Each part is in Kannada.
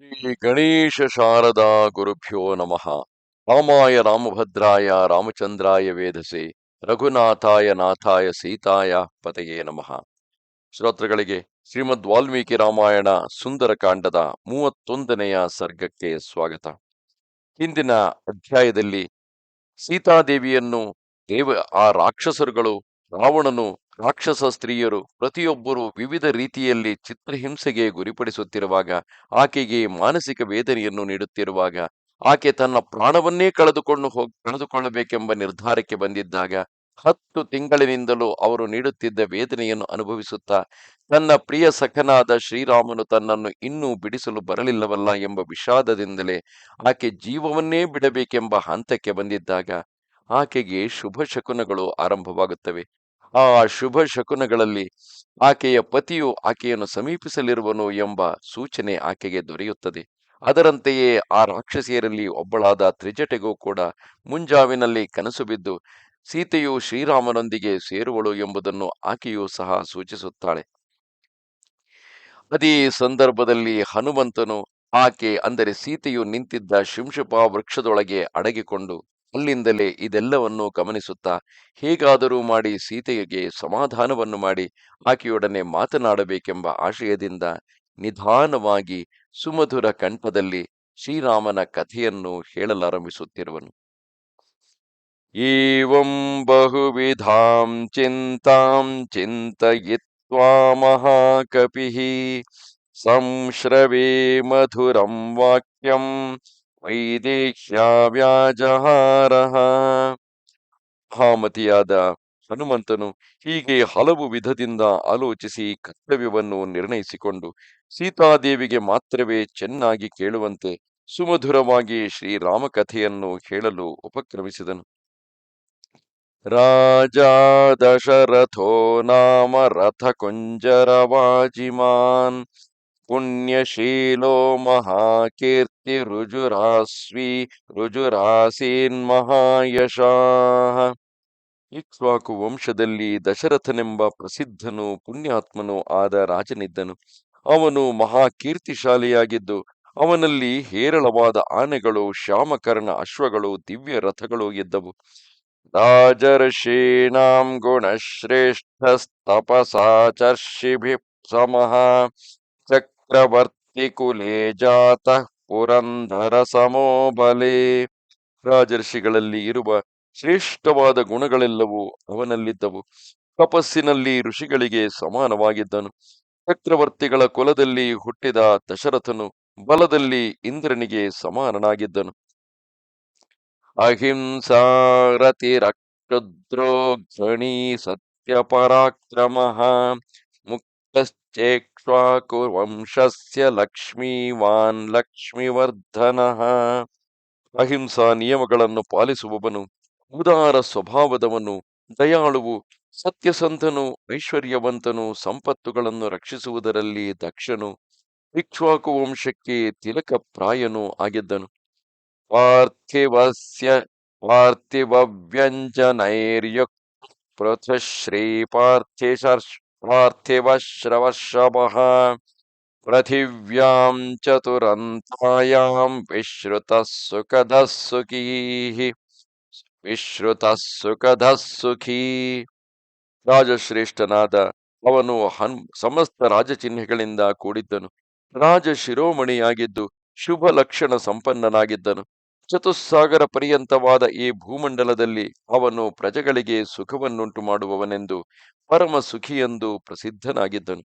ಶ್ರೀ ಗಣೇಶ ಶಾರದಾ ಗುರುಭ್ಯೋ ನಮಃ. ರಾಮಾಯ ರಾಮಭದ್ರಾಯ ರಾಮಚಂದ್ರಾಯ ವೇದಸೆ. ರಘುನಾಥಾಯ ನಾಥಾಯ ಸೀತಾಯ ಪತೆಯೇ ನಮಃ. ಶ್ರೋತೃಗಳಿಗೆ ಶ್ರೀಮದ್ ವಾಲ್ಮೀಕಿ ರಾಮಾಯಣ ಸುಂದರಕಾಂಡದ ಮೂವತ್ತೊಂದನೆಯ ಸರ್ಗಕ್ಕೆ ಸ್ವಾಗತ. ಹಿಂದಿನ ಅಧ್ಯಾಯದಲ್ಲಿ ಸೀತಾದೇವಿಯನ್ನು ದೇವ, ಆ ರಾಕ್ಷಸರುಗಳು, ರಾವಣನು ರಾಕ್ಷಸ ಸ್ತ್ರೀಯರು ಪ್ರತಿಯೊಬ್ಬರೂ ವಿವಿಧ ರೀತಿಯಲ್ಲಿ ಚಿತ್ರಹಿಂಸೆಗೆ ಗುರಿಪಡಿಸುತ್ತಿರುವಾಗ ಆಕೆಗೆ ಮಾನಸಿಕ ವೇದನೆಯನ್ನು ನೀಡುತ್ತಿರುವಾಗ ಆಕೆ ತನ್ನ ಪ್ರಾಣವನ್ನೇ ಕಳೆದುಕೊಂಡು ಹೋಗಿ, ಕಳೆದುಕೊಳ್ಳಬೇಕೆಂಬ ನಿರ್ಧಾರಕ್ಕೆ ಬಂದಿದ್ದಾಗ ಹತ್ತು ತಿಂಗಳಿನಿಂದಲೂ ಅವರು ನೀಡುತ್ತಿದ್ದ ವೇದನೆಯನ್ನು ಅನುಭವಿಸುತ್ತಾ ತನ್ನ ಪ್ರಿಯ ಸಖನಾದ ಶ್ರೀರಾಮನು ತನ್ನನ್ನು ಇನ್ನೂ ಬಿಡಿಸಲು ಬರಲಿಲ್ಲವಲ್ಲ ಎಂಬ ವಿಷಾದದಿಂದಲೇ ಆಕೆ ಜೀವವನ್ನೇ ಬಿಡಬೇಕೆಂಬ ಹಂತಕ್ಕೆ ಬಂದಿದ್ದಾಗ ಆಕೆಗೆ ಶುಭ ಶಕುನಗಳು ಆರಂಭವಾಗುತ್ತವೆ. ಆ ಶುಭ ಶಕುನಗಳಲ್ಲಿ ಆಕೆಯ ಪತಿಯು ಆಕೆಯನ್ನು ಸಮೀಪಿಸಲಿರುವನು ಎಂಬ ಸೂಚನೆ ಆಕೆಗೆ ದೊರೆಯುತ್ತದೆ. ಅದರಂತೆಯೇ ಆ ರಾಕ್ಷಸಿಯರಲ್ಲಿ ಒಬ್ಬಳಾದ ತ್ರಿಜಟೆಗೂ ಕೂಡ ಮುಂಜಾವಿನಲ್ಲಿ ಕನಸು ಬಿದ್ದು ಸೀತೆಯು ಶ್ರೀರಾಮನೊಂದಿಗೆ ಸೇರುವಳು ಎಂಬುದನ್ನು ಆಕೆಯೂ ಸಹ ಸೂಚಿಸುತ್ತಾಳೆ. ಅದೇ ಸಂದರ್ಭದಲ್ಲಿ ಹನುಮಂತನು ಆಕೆ ಅಂದರೆ ಸೀತೆಯು ನಿಂತಿದ್ದ ಶಿಂಶುಪ ವೃಕ್ಷದೊಳಗೆ ಅಡಗಿಕೊಂಡು ಅಲ್ಲಿಂದಲೇ ಇದೆಲ್ಲವನ್ನು ಗಮನಿಸುತ್ತಾ ಹೇಗಾದರೂ ಮಾಡಿ ಸೀತೆಗೆ ಸಮಾಧಾನವನ್ನು ಮಾಡಿ ಆಕೆಯೊಡನೆ ಮಾತನಾಡಬೇಕೆಂಬ ಆಶಯದಿಂದ ನಿಧಾನವಾಗಿ ಸುಮಧುರ ಕಂಠದಲ್ಲಿ ಶ್ರೀರಾಮನ ಕಥೆಯನ್ನು ಹೇಳಲಾರಂಭಿಸುತ್ತಿರುವನು. ಏವಂ ಬಹುವಿಧಾಂ ಚಿಂತಾಂ ಚಿಂತಯಿತ್ವ ಮಹಾಕಪಿಹಿ ಸಂಶ್ರವೇ ಮಧುರಂ ವಾಕ್ಯಂ ವೈದೇಹ್ಯ ವ್ಯಾಜಹಾರಃ ಮಹಾಮತಿಯಾದ ಹನುಮಂತನು ಹೀಗೆ ಹಲವು ವಿಧದಿಂದ ಆಲೋಚಿಸಿ ಕರ್ತವ್ಯವನ್ನು ನಿರ್ಣಯಿಸಿಕೊಂಡು ಸೀತಾದೇವಿಗೆ ಮಾತ್ರವೇ ಚೆನ್ನಾಗಿ ಕೇಳುವಂತೆ ಸುಮಧುರವಾಗಿ ಶ್ರೀರಾಮಕಥೆಯನ್ನು ಹೇಳಲು ಉಪಕ್ರಮಿಸಿದನು. ರಾಜ ದಶರಥೋ ನಾಮ ರಥ ಕುಂಜರವಾಜಿಮಾನ್ ಪುಣ್ಯಶೀಲೋ ಮಹಾಕೀರ್ತಿ ರುಜುರಾಸ್ವಿ ರುಜುರಾಸೀನ್ ಮಹಾಯಶಾಹ ಇಕ್ಷ್ವಾಕು ವಂಶದಲ್ಲಿ ದಶರಥನೆಂಬ ಪ್ರಸಿದ್ಧನು ಪುಣ್ಯಾತ್ಮನು ಆದ ರಾಜನಿದ್ದನು. ಅವನು ಮಹಾಕೀರ್ತಿಶಾಲಿಯಾಗಿದ್ದು, ಅವನಲ್ಲಿ ಹೇರಳವಾದ ಆನೆಗಳು, ಶ್ಯಾಮಕರ್ಣ ಅಶ್ವಗಳು, ದಿವ್ಯ ರಥಗಳು ಇದ್ದವು ರಾಜರ್ಷೀಣಾಂ ಗುಣಶ್ರೇಷ್ಠಸ್ತಪಸಾಚರ್ಷಿಭಿ ಸಮಃ ಚಕ್ರವರ್ತಿ ಕುಲೇ ಜಾತ ಪುರಂದರ ಸಮೋ ರಾಜರ್ಷಿಗಳಲ್ಲಿ ಇರುವ ಶ್ರೇಷ್ಠವಾದ ಗುಣಗಳೆಲ್ಲವೂ ಅವನಲ್ಲಿದ್ದವು. ತಪಸ್ಸಿನಲ್ಲಿ ಋಷಿಗಳಿಗೆ ಸಮಾನವಾಗಿದ್ದನು. ಚಕ್ರವರ್ತಿಗಳ ಕುಲದಲ್ಲಿ ಹುಟ್ಟಿದ ದಶರಥನು ಬಲದಲ್ಲಿ ಇಂದ್ರನಿಗೆ ಸಮಾನನಾಗಿದ್ದನು. ಅಹಿಂಸಾರತಿರಕ್ಷುದ್ರೋ ಘಣಿ ಸತ್ಯ ಪರಾಕ್ರಮ ವಂಶಸ್ಯ ಲಕ್ಷ್ಮೀವಾನ್ ಲಕ್ಷ್ಮೀವರ್ಧನ ಅಹಿಂಸಾ ನಿಯಮಗಳನ್ನು ಪಾಲಿಸುವವನು ಉದಾರ ಸ್ವಭಾವದವನು ದಯಾಳುವು ಸತ್ಯಸಂಧನು ಐಶ್ವರ್ಯವಂತನು, ಸಂಪತ್ತುಗಳನ್ನು ರಕ್ಷಿಸುವುದರಲ್ಲಿ ದಕ್ಷನು ಇಕ್ಷ್ವಾಕು ವಂಶಕ್ಕೆ ತಿಲಕ ಪ್ರಾಯನು ಆಗಿದ್ದನು. ಪಾರ್ಥಿವಸ್ಯ ಪಾರ್ಥಿವ್ಯಂಜನೈರ್ಯುಕ್ ಪೃಥಶ್ರೀ ಪಾರ್ಥಿಶರ್ಷ್ ಪಾರ್ಥಿವಶ್ರವರ್ಷಭಃ ಪೃಥಿವ್ಯಾಂ ಚತುರಂತಾಯಾಂ ವಿಶ್ರತ ಸುಖದ ಸುಖೀ ವಿಶ್ರುತ ಸುಖದ ಸುಖೀ ರಾಜಶ್ರೇಷ್ಠನಾದ ಅವನು ಹನ್, ಸಮಸ್ತ ರಾಜಚಿಹ್ನೆಗಳಿಂದ ಕೂಡಿದ್ದನು. ರಾಜ ಶಿರೋಮಣಿಯಾಗಿದ್ದು ಶುಭ ಲಕ್ಷಣ ಸಂಪನ್ನನಾಗಿದ್ದನು. ಚತುಸ್ಸಾಗರ ಪರ್ಯಂತವಾದ ಈ ಭೂಮಂಡಲದಲ್ಲಿ ಅವನು ಪ್ರಜೆಗಳಿಗೆ ಸುಖವನ್ನುಂಟು ಮಾಡುವವನೆಂದು ಪರಮ ಸುಖಿಯೆಂದು ಪ್ರಸಿದ್ಧನಾಗಿದ್ದನು.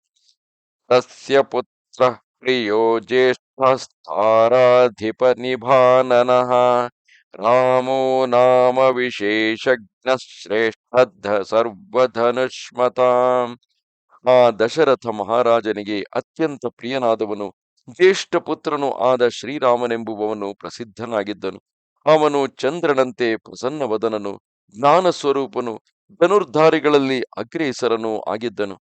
ತಸ್ಯ ಪುತ್ರ ಪ್ರಿಯೋ ಜ್ಯೇಷ್ಠಸ್ತಾರಾಧಿಪ ನಿಭಾನನಃ ರಾಮೋ ನಾಮ ವಿಶೇಷಜ್ಞ ಶ್ರೇಷ್ಠ ಸರ್ವಧನುಷ್ಮತಾಂ. ಆ ದಶರಥ ಮಹಾರಾಜನಿಗೆ ಅತ್ಯಂತ ಪ್ರಿಯನಾದವನು ಜ್ಯೇಷ್ಠ ಪುತ್ರನು ಆದ ಶ್ರೀರಾಮನೆಂಬುವವನು ಪ್ರಸಿದ್ಧನಾಗಿದ್ದನು. ಅವನು ಚಂದ್ರನಂತೆ ಪ್ರಸನ್ನವದನನು ಜ್ಞಾನ ಸ್ವರೂಪನು ಧನುರ್ಧಾರಿಗಳಲ್ಲಿ ಅಗ್ರೇಸರನು ಆಗಿದ್ದನು.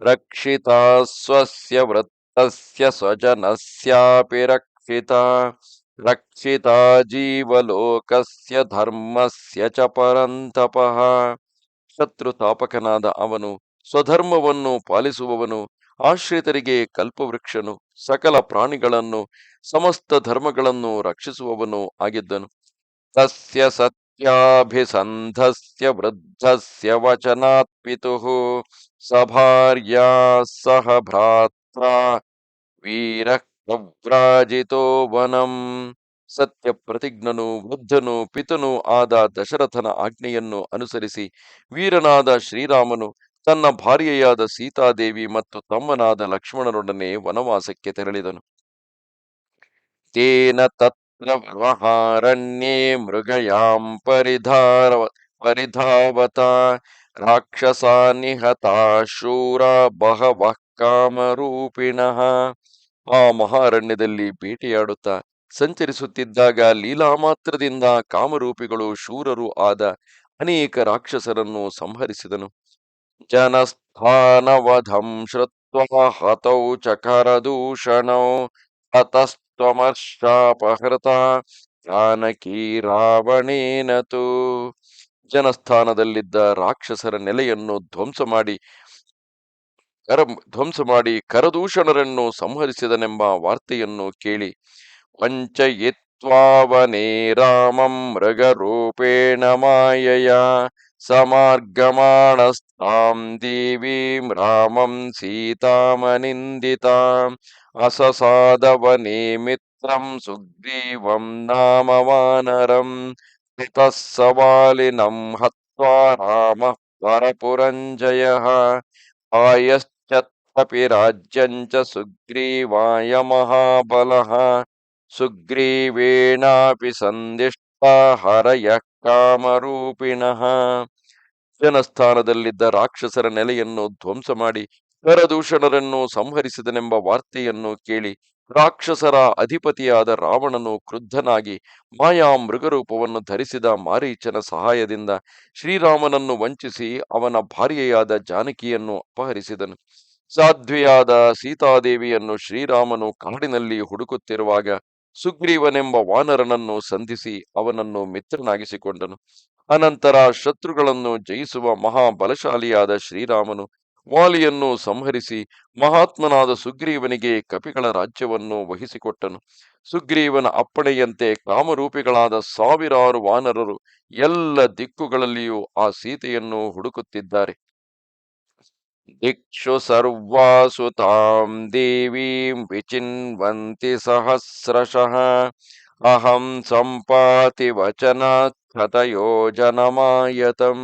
ರಕ್ಷಿತ ಸ್ವಸ್ಯ ವೃತ್ತಸ್ಯ ಸ್ವಜನಸ್ಯಾಪಿ ರಕ್ಷಿತ ರಕ್ಷಿತ ಜೀವಲೋಕಸ್ಯ ಧರ್ಮಸ್ಯ ಚ ಶತ್ರು ತಾಪಕನಾದ ಅವನು ಸ್ವಧರ್ಮವನ್ನು ಪಾಲಿಸುವವನು ಆಶ್ರಿತರಿಗೆ ಕಲ್ಪವೃಕ್ಷನು, ಸಕಲ ಪ್ರಾಣಿಗಳನ್ನು, ಸಮಸ್ತ ಧರ್ಮಗಳನ್ನು ರಕ್ಷಿಸುವವನು ಆಗಿದ್ದನು. ತಸ್ಯ ಸತ್ಯಾಭಿಸಂಧಸ್ಯ ವೃದ್ಧಸ್ಯ ವಚನಾತ್ ಪಿತುಃ ಸಭಾರ್ಯಾ ಸಹ ಭ್ರಾತ್ರ ವೀರ ಪ್ರವ್ರಾಜಿತೋ ವನಂ. ಸತ್ಯ ಪ್ರತಿಜ್ಞನು ವೃದ್ಧನು, ಪಿತನು ಆದ ದಶರಥನ ಆಜ್ಞೆಯನ್ನು ಅನುಸರಿಸಿ, ವೀರನಾದ ಶ್ರೀರಾಮನು ತನ್ನ ಭಾರ್ಯೆಯಾದ ಸೀತಾದೇವಿ ಮತ್ತು ತಮ್ಮನಾದ ಲಕ್ಷ್ಮಣನೊಡನೆ ವನವಾಸಕ್ಕೆ ತೆರಳಿದನು. ತೇನ ತತ್ರ ವ್ಯವಹಾರಣ್ಯೇ ಮೃಗಯಾಂ ಪರಿಧಾರ ಪರಿಧಾವತ, ರಾಕ್ಷಸ ನಿಹತ ಶೂರ ಬಹವ ಕಾಮರೂಪಿಣಃ. ಆ ಮಹಾರಣ್ಯದಲ್ಲಿ ಬೇಟೆಯಾಡುತ್ತಾ ಸಂಚರಿಸುತ್ತಿದ್ದಾಗ ಲೀಲಾ ಮಾತ್ರದಿಂದ ಕಾಮರೂಪಿಗಳು ಶೂರರು ಆದ ಅನೇಕ ರಾಕ್ಷಸರನ್ನು ಸಂಹರಿಸಿದನು. ಜನಸ್ಥಾನವಧಂ ಶ್ರುತ್ವ ಹತೌ ಚಕರದೂಷಣೌ ಹತಸ್ತ್ವಮರ್ಷಾಪಹೃತ ಜಾನಕಿ ರಾವಣೇನತು ಜನಸ್ಥಾನದಲ್ಲಿದ್ದ ರಾಕ್ಷಸರ ನೆಲೆಯನ್ನು ಧ್ವಂಸ ಮಾಡಿ ಕರ ಧ್ವಂಸ ಮಾಡಿ ಕರದೂಷಣರನ್ನು ಸಂಹರಿಸಿದನೆಂಬ ವಾರ್ತೆಯನ್ನು ಕೇಳಿ ವಂಚಯಿತ್ವಾವನೇ ರಾಮಂ ಮೃಗರೂಪೇಣ ಮಾಯಯ ಸಮಾರ್ಗಮಾಣಸ್ತಾಂ ದೇವೀಂ ರಾಮಂ ಸೀತಾಮನಿಂದಿತಾಂ ಅಸಸಾದವನೇ ಮಿತ್ರಂ ಸುಗ್ರೀವಂ ನಾಮ ವಾನರಂ ಹಿತಃ ಸವಾಲಿನಂ ಹತ್ವಾ ರಾಮಃ ಪರಪುರಂಜಯಃ ಆಯಶ್ಚತ್ವಪಿ ರಾಜ್ಯಂಚ ಸುಗ್ರೀವಾಯ ಮಹಾಬಲಃ ಸುಗ್ರೀವೇಣಾಪಿ ಸಂದಿಷ್ಟ ಹರಯಃ ಕಾಮರೂಪಿಣಃ ಜನಸ್ಥಾನದಲ್ಲಿದ್ದ ರಾಕ್ಷಸರ ನೆಲೆಯನ್ನು ಧ್ವಂಸ ಮಾಡಿ ಕರದೂಷಣರನ್ನು ಸಂಹರಿಸಿದನೆಂಬ ವಾರ್ತೆಯನ್ನು ಕೇಳಿ ರಾಕ್ಷಸರ ಅಧಿಪತಿಯಾದ ರಾವಣನು ಕ್ರುದ್ಧನಾಗಿ ಮಾಯಾ ಮೃಗರೂಪವನ್ನು ಧರಿಸಿದ ಮಾರೀಚನ ಸಹಾಯದಿಂದ ಶ್ರೀರಾಮನನ್ನು ವಂಚಿಸಿ ಅವನ ಭಾರ್ಯೆಯಾದ ಜಾನಕಿಯನ್ನು ಅಪಹರಿಸಿದನು. ಸಾಧ್ವಿಯಾದ ಸೀತಾದೇವಿಯನ್ನು ಶ್ರೀರಾಮನು ಕಾಡಿನಲ್ಲಿ ಹುಡುಕುತ್ತಿರುವಾಗ ಸುಗ್ರೀವನೆಂಬ ವಾನರನನ್ನು ಸಂಧಿಸಿ ಅವನನ್ನು ಮಿತ್ರನಾಗಿಸಿಕೊಂಡನು. ಅನಂತರ ಶತ್ರುಗಳನ್ನು ಜಯಿಸುವ ಮಹಾಬಲಶಾಲಿಯಾದ ಶ್ರೀರಾಮನು ವಾಲಿಯನ್ನು ಸಂಹರಿಸಿ ಮಹಾತ್ಮನಾದ ಸುಗ್ರೀವನಿಗೆ ಕಪಿಗಳ ರಾಜ್ಯವನ್ನು ವಹಿಸಿಕೊಟ್ಟನು. ಸುಗ್ರೀವನ ಅಪ್ಪಣೆಯಂತೆ ಕಾಮರೂಪಿಗಳಾದ ಸಾವಿರಾರು ವಾನರರು ಎಲ್ಲ ದಿಕ್ಕುಗಳಲ್ಲಿಯೂ ಆ ಸೀತೆಯನ್ನು ಹುಡುಕುತ್ತಿದ್ದಾರೆ. ದಿಕ್ಷು ಸರ್ವಾಸು ತಾಂ ದೇವೀಂ ವಿಚಿನ್ವಂತಿ ಸಹಸ್ರಶಃ ಅಹಂ ಸಂಪಾತಿ ವಚನ ಯೋಜನಮಾಯತಂ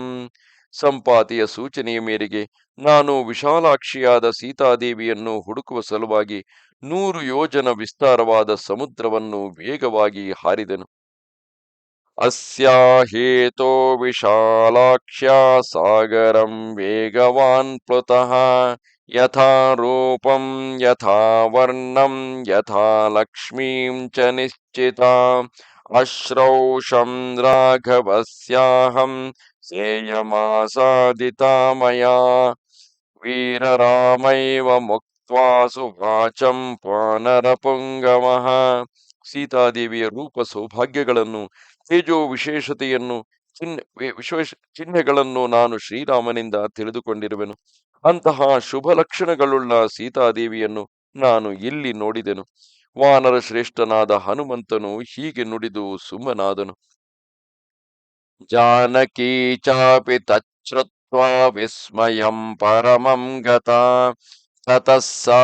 ಸಂಪಾತಿಯ ಸೂಚನೆಯ ಮೇರೆಗೆ ನಾನು ವಿಶಾಲಾಕ್ಷಿಯಾದ ಸೀತಾದೇವಿಯನ್ನು ಹುಡುಕುವ ಸಲುವಾಗಿ ನೂರು ಯೋಜನ ವಿಸ್ತಾರವಾದ ಸಮುದ್ರವನ್ನು ವೇಗವಾಗಿ ಹಾರಿದೆನು. ಅಸ್ಯಾಹೇತೋ ವಿಶಾಲಾಕ್ಷ್ಯಾ ಸಾಗರಂ ವೇಗವಾನ್ ಪ್ಲುತಃ ಯಥಾ ರೂಪಂ ಯಥಾ ವರ್ಣಂ ಯಥಾ ಲಕ್ಷ್ಮೀಂ ಚ ನಿಶ್ಚಿತಾ ಅಶ್ರೌಷಂ ರಾಘವಸ್ಯಾಹಂ ಸೇಯಮಾಸಾದಿತಾ ಮಯಾ ವೀರರಾಮೈವ ಮುಕ್ತ್ವಾ ಸುಭಾಚಂ ಪಾನರಪುಂಗಮಃ ಸೀತಾದೇವಿಯ ರೂಪ ಸೌಭಾಗ್ಯಗಳನ್ನು ತೇಜೋ ವಿಶೇಷತೆಯನ್ನು ಚಿಹ್ನೆ ವಿಶೇಷ ಚಿಹ್ನೆಗಳನ್ನು ನಾನು ಶ್ರೀರಾಮನಿಂದ ತಿಳಿದುಕೊಂಡಿರುವೆನು. ಅಂತಹ ಶುಭ ಲಕ್ಷಣಗಳುಳ್ಳ ಸೀತಾದೇವಿಯನ್ನು ನಾನು ಇಲ್ಲಿ ನೋಡಿದೆನು. ವಾನರ ಶ್ರೇಷ್ಠನಾದ ಹನುಮಂತನು ಹೀಗೆ ನುಡಿದು ಸುಮ್ಮನಾದನು. ಜಾನಕಿ ಚಾಪಿ ತಚ್ಛ್ರುತ್ವಾ ವಿಸ್ಮಯಂ ಪರಮಂ ಗತ ತತಸ್ಸಾ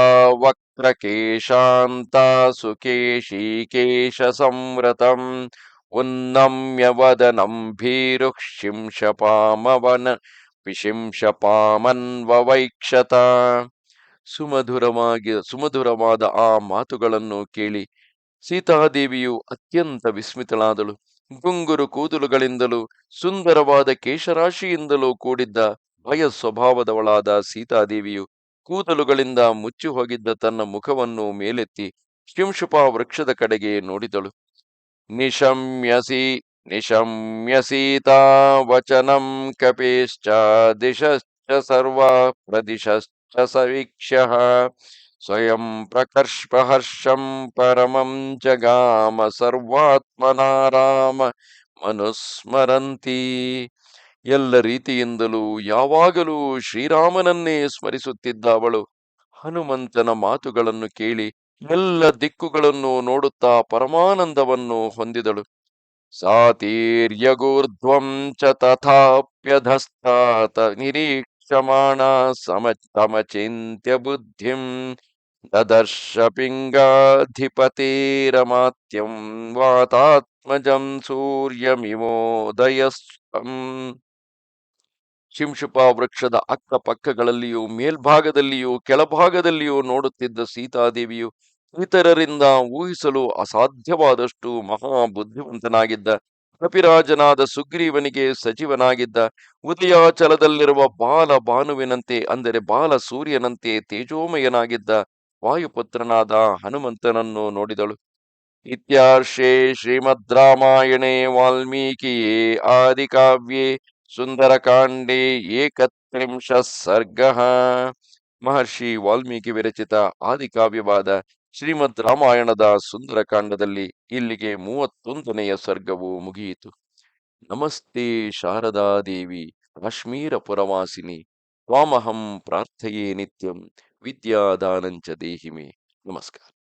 ಸಾ ಸುಕೇಶಿ ಸುಕೇಶೀಕೇಶ ಸಂವೃತಂ ಉನ್ನಮ್ಯ ವದನಂ ಭೀರುಃ ವಿಶಿಂಶಪಾಮನ್ವವೈಕ್ಷತ ಸುಮಧುರವಾಗಿ, ಸುಮಧುರವಾದ ಆ ಮಾತುಗಳನ್ನು ಕೇಳಿ ಸೀತಾದೇವಿಯು ಅತ್ಯಂತ ವಿಸ್ಮಿತಳಾದಳು. ಗುಂಗುರು ಕೂದಲುಗಳಿಂದಲೂ, ಸುಂದರವಾದ ಕೇಶರಾಶಿಯಿಂದಲೂ ಕೂಡಿದ್ದ ಭಯ ಸ್ವಭಾವದವಳಾದ ಸೀತಾದೇವಿಯು ಕೂದಲುಗಳಿಂದ ಮುಚ್ಚಿ ಹೋಗಿದ್ದ ತನ್ನ ಮುಖವನ್ನು ಮೇಲೆತ್ತಿ ಶಿಂಶುಪ ವೃಕ್ಷದ ಕಡೆಗೆ ನೋಡಿದಳು. ನಿಶಮ್ಯಸಿ ನಿಶಮ್ಯ ಸೀತಾ ವಚನಂ ಕಪೇಶ್ಚ ದಿಶಶ್ಚ ಸರ್ವ ಪ್ರದಿಶಶ್ಚ ಸವೀಕ್ಷ್ಯ ಸ್ವಯಂ ಪ್ರಕರ್ಷಹರ್ಷಂ ಪರಮಂ ಜಗಾಮ ಸರ್ವಾತ್ಮನಾರಾಮ ಮನುಸ್ಮರಂತಿ ಎಲ್ಲ ರೀತಿಯಿಂದಲೂ ಯಾವಾಗಲೂ ಶ್ರೀರಾಮನನ್ನೇ ಸ್ಮರಿಸುತ್ತಿದ್ದ ಅವಳು ಹನುಮಂತನ ಮಾತುಗಳನ್ನು ಕೇಳಿ ಎಲ್ಲ ದಿಕ್ಕುಗಳನ್ನು ನೋಡುತ್ತಾ ಪರಮಾನಂದವನ್ನು ಹೊಂದಿದಳು. ಚ ತಥಾಪ್ಯಧಸ್ತಾತ ನಿರೀಕ್ಷಮಾಣ ಸಮಚಿಂತ್ಯ ಬುದ್ಧಿಂ ದದರ್ಶ ಪಿಂಗಾಧಿಪತೇರಮಾತ್ಯಂ ವಾತಾತ್ಮಜಂ ಸೂರ್ಯಮಿಮೋದಯಸ್ವಂ ಶಿಂಶುಪ ವೃಕ್ಷದ ಅಕ್ಕಪಕ್ಕಗಳಲ್ಲಿಯೂ ಮೇಲ್ಭಾಗದಲ್ಲಿಯೂ ಕೆಳಭಾಗದಲ್ಲಿಯೂ ನೋಡುತ್ತಿದ್ದ ಸೀತಾದೇವಿಯು ಇತರರಿಂದ ಊಹಿಸಲು ಅಸಾಧ್ಯವಾದಷ್ಟು ಮಹಾ ಬುದ್ಧಿವಂತನಾಗಿದ್ದ ಕಪಿರಾಜನಾದ ಸುಗ್ರೀವನಿಗೆ ಸಚಿವನಾಗಿದ್ದ ಉದಯಾಚಲದಲ್ಲಿರುವ ಬಾಲ ಭಾನುವಿನಂತೆ ಅಂದರೆ ಬಾಲ ಸೂರ್ಯನಂತೆ ತೇಜೋಮಯನಾಗಿದ್ದ ವಾಯುಪುತ್ರನಾದ ಹನುಮಂತನನ್ನು ನೋಡಿದಳು. ಇತ್ಯಾರ್ಷೆ ಶ್ರೀಮದ್ ರಾಮಾಯಣೇ ವಾಲ್ಮೀಕಿಯೇ ಆದಿಕಾವ್ಯೆ ಸುಂದರಕಾಂಡೇ ಏಕತ್ರಿಂಶ ಸರ್ಗ. ಮಹರ್ಷಿ ವಾಲ್ಮೀಕಿ ವಿರಚಿತ ಆದಿಕಾವ್ಯವಾದ ಶ್ರೀಮದ್ ರಾಮಾಯಣದ ಸುಂದರಕಾಂಡದಲ್ಲಿ ಇಲ್ಲಿಗೆ ಮೂವತ್ತೊಂದನೆಯ ಸರ್ಗವು ಮುಗಿಯಿತು. ನಮಸ್ತೆ ಶಾರದಾದೇವಿ, ಕಾಶ್ಮೀರ ಪುರವಾಸಿನಿ, ತ್ವಾಮಹಂ ಪ್ರಾರ್ಥಯೇ ನಿತ್ಯಂ, ವಿದ್ಯಾದಾನಂಚ ದೇಹಿಮೆ. ನಮಸ್ಕಾರ.